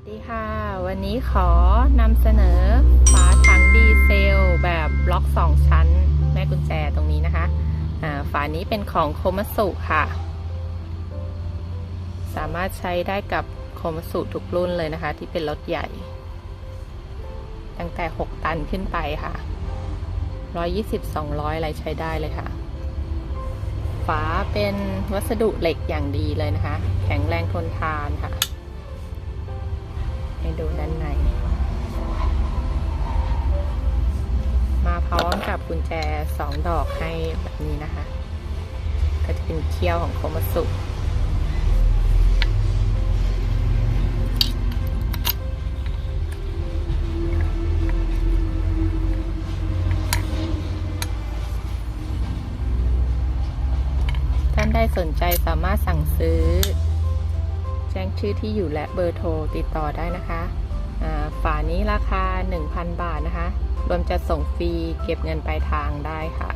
สดีค่ะ วันนี้ขอนำเสนอฝาถังดีเซล แบบบล็อก 2 ชั้น แม่กุญแจตรงนี้นะคะฝานี้เป็นของโคมัสุค่ะ สามารถใช้ได้กับโคมัสุทุกรุ่นเลยนะคะ ที่เป็นรถใหญ่ ตั้งแต่ 6 ตันขึ้นไปค่ะ 120-200 อะไรใช้ได้เลยค่ะ ฝาเป็นวัสดุเหล็กอย่างดีเลยนะคะ แข็งแรงทนทานค่ะ ดูด้านใน มาพร้อมกับกุญแจสองดอกให้แบบนี้นะคะ ก็จะเป็นเคี้ยวของโคมาสุท่านใดสนใจสามารถสั่ง ชื่อที่อยู่และเบอร์โทรติดต่อได้นะคะฝานี้ราคา 1,000 บาทนะคะ รวมจะส่งฟรีเก็บเงินปลายทางได้ค่ะ